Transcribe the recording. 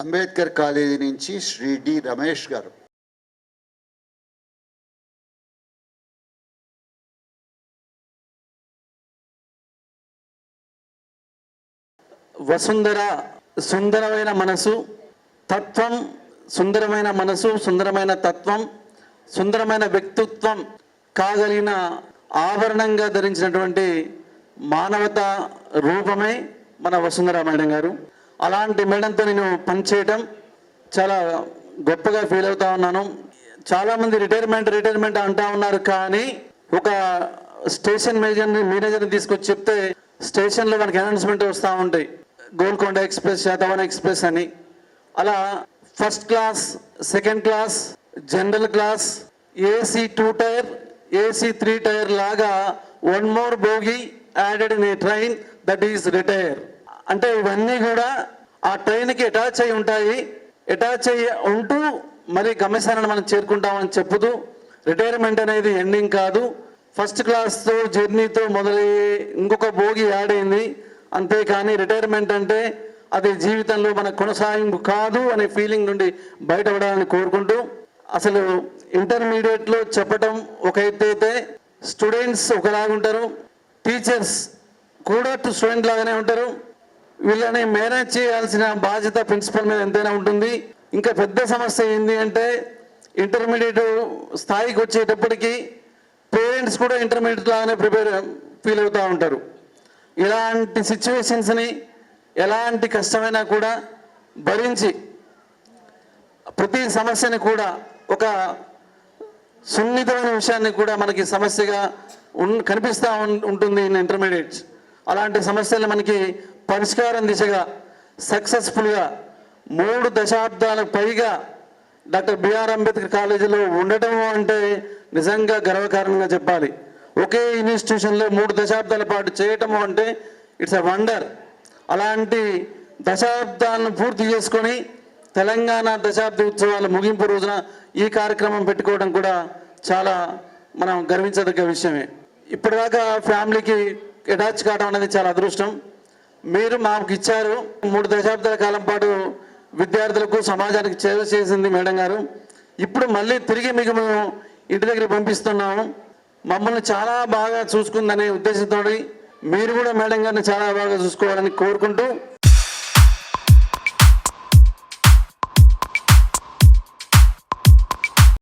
Ambedkar college నుంచి Shri D Ramesh గారు. వసుంధర సుందరమైన మనసు తత్వం సుందరమైన మనసు సుందరమైన తత్వం సుందరమైన వ్యక్తిత్వం కాగలిగిన ఆభరణంగా ధరించినటువంటి మానవత రూపమే మన వసుంధర మేడం గారు. అలాంటి మేడంతో నేను పనిచేయటం చాలా గొప్పగా ఫీల్ అవుతా ఉన్నాను. చాలామంది రిటైర్మెంట్ రిటైర్మెంట్ అంటా ఉన్నారు కానీ ఒక స్టేషన్ మేనేజర్ని మేనేజర్ని తీసుకొచ్చి చెప్తే స్టేషన్లో మనకి అనౌన్స్మెంట్ వస్తూ ఉంటాయి. గోల్కొండ ఎక్స్ప్రెస్ శాతవాహన ఎక్స్ప్రెస్ అని. అలా first class second class general class AC two tier AC three tier లాగా one more bogie added in a train that is retire. అంటే ఇవన్నీ కూడా ఆ ట్రైన్కి అటాచ్ అయి ఉంటాయి. అటాచ్ అయ్యి ఉంటూ మరి గమ్యస్థానాన్ని మనం చేరుకుంటామని చెప్పుతూ రిటైర్మెంట్ అనేది ఎండింగ్ కాదు. ఫస్ట్ క్లాస్తో జర్నీతో మొదలయ్యి ఇంకొక భోగి యాడ్ అయింది. అంతేకాని రిటైర్మెంట్ అంటే అది జీవితంలో మన కొనసాగింపు కాదు అనే ఫీలింగ్ నుండి బయటపడాలని కోరుకుంటూ అసలు ఇంటర్మీడియట్లో చెప్పటం ఒక ఎత్తు అయితే స్టూడెంట్స్ ఒకలాగుంటారు. టీచర్స్ కూడా స్టూడెంట్ లాగానే ఉంటారు. వీళ్ళని మేనేజ్ చేయాల్సిన బాధ్యత ప్రిన్సిపల్ మీద ఎంతైనా ఉంటుంది. ఇంకా పెద్ద సమస్య ఏంటి అంటే ఇంటర్మీడియట్ స్థాయికి వచ్చేటప్పటికి పేరెంట్స్ కూడా ఇంటర్మీడియట్ లాగానే ప్రిపేర్ ఫీల్ అవుతూ ఉంటారు. ఇలాంటి సిచ్యువేషన్స్ని ఎలాంటి కష్టమైనా కూడా భరించి ప్రతి సమస్యని కూడా ఒక సున్నితమైన విషయాన్ని కూడా మనకి సమస్యగా ఉన్ కనిపిస్తూ ఉం- ఉంటుంది ఇన్ ఇంటర్మీడియట్స్. అలాంటి సమస్యలు మనకి పరిష్కారం దిశగా సక్సెస్ఫుల్గా మూడు దశాబ్దాలకు పైగా డాక్టర్ బిఆర్ అంబేద్కర్ కాలేజీలో ఉండటం అంటే నిజంగా గర్వకారణంగా చెప్పాలి. ఒకే ఇన్స్టిట్యూషన్లో మూడు దశాబ్దాల పాటు చేయటము అంటే ఇట్స్ ఎ వండర్. అలాంటి దశాబ్దాలను పూర్తి చేసుకొని తెలంగాణ దశాబ్ది ఉత్సవాల ముగింపు రోజున ఈ కార్యక్రమం పెట్టుకోవడం కూడా చాలా మనం గర్వించదగ్గ విషయమే. ఇప్పటిదాకా ఫ్యామిలీకి అటాచ్ కావడం అనేది చాలా అదృష్టం. మీరు మాకు ఇచ్చారు. మూడు దశాబ్దాల కాలం పాటు విద్యార్థులకు సమాజానికి సేవ చేసింది మేడం గారు. ఇప్పుడు మళ్ళీ తిరిగి మీకు మేము ఇంటి దగ్గర పంపిస్తున్నాము. మమ్మల్ని చాలా బాగా చూసుకుందనే ఉద్దేశంతో మీరు కూడా మేడం గారిని చాలా బాగా చూసుకోవాలని కోరుకుంటూ